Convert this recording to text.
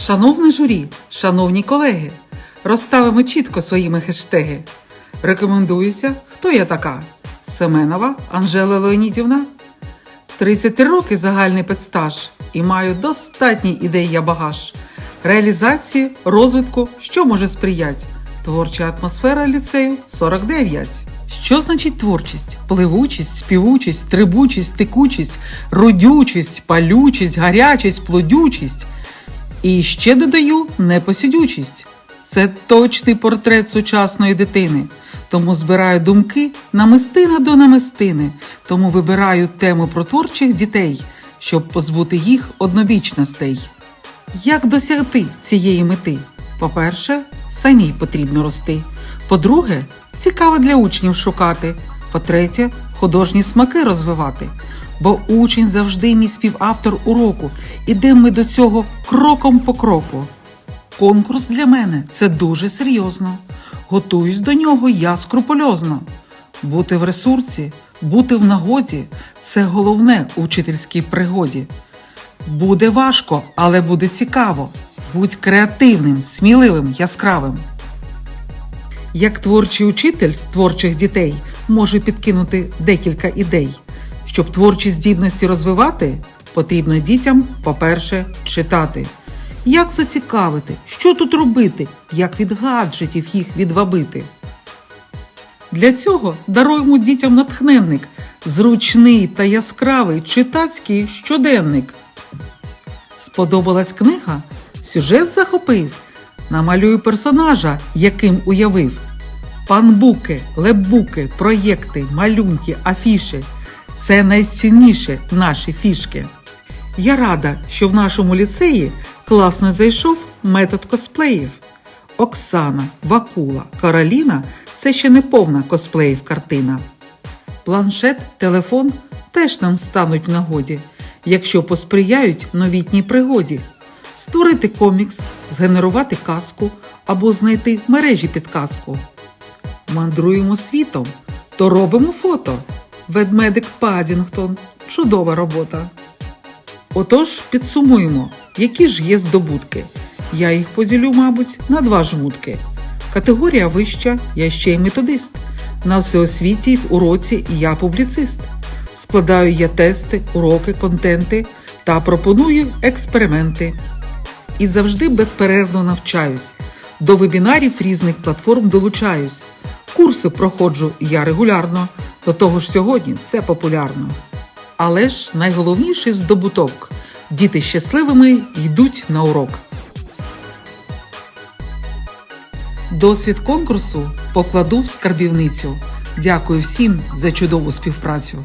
Шановне журі, шановні колеги, розставимо чітко своїми хештеги. Рекомендуюся, хто я така? Семенова Анжела Леонідівна. 33 роки загальний педстаж і маю достатній ідей я багаж. Реалізації, розвитку, що може сприяти. Творча атмосфера ліцею 49. Що значить творчість? Пливучість, співучість, трибучість, текучість, родючість, палючість, гарячість, плодючість. І ще додаю непосідючість. Це точний портрет сучасної дитини. Тому збираю думки намистина до намистини. Тому вибираю тему про творчих дітей, щоб позбути їх однобічностей. Як досягти цієї мети? По-перше, самій потрібно рости. По-друге, цікаво для учнів шукати. По-третє, художні смаки розвивати. Бо учень завжди мій співавтор уроку. Ідемо ми до цього кроком по кроку. Конкурс для мене це дуже серйозно. Готуюсь до нього я скрупульозно. Бути в ресурсі, бути в нагоді це головне у вчительській пригоді. Буде важко, але буде цікаво. Будь креативним, сміливим, яскравим. Як творчий учитель творчих дітей може підкинути декілька ідей. Щоб творчі здібності розвивати, потрібно дітям, по-перше, читати. Як зацікавити, що тут робити, як від гаджетів їх відвабити. Для цього даруємо дітям натхненник, зручний та яскравий читацький щоденник. Сподобалась книга? Сюжет захопив. Намалюю персонажа, яким уявив. Панбуки, лебуки, проєкти, малюнки, афіши це найцінніше наші фішки. Я рада, що в нашому ліцеї класно зайшов метод косплеїв. Оксана, Вакула, Кароліна це ще не повна косплеїв картина. Планшет, телефон теж нам стануть в нагоді, якщо посприяють новітній пригоді. Створити комікс, згенерувати казку або знайти в мережі підказку. Мандруємо світом, то робимо фото. Ведмедик Падінгтон. Чудова робота. Отож, підсумуємо, які ж є здобутки. Я їх поділю, мабуть, на два жмутки. Категорія вища, я ще й методист. На всеосвіті в уроці я публіцист. Складаю я тести, уроки, контенти та пропоную експерименти. І завжди безперервно навчаюсь. До вебінарів різних платформ долучаюсь. Курси проходжу я регулярно. До того ж сьогодні це популярно. Але ж найголовніший здобуток діти щасливими йдуть на урок. Досвід конкурсу покладу в скарбівницю. Дякую всім за чудову співпрацю.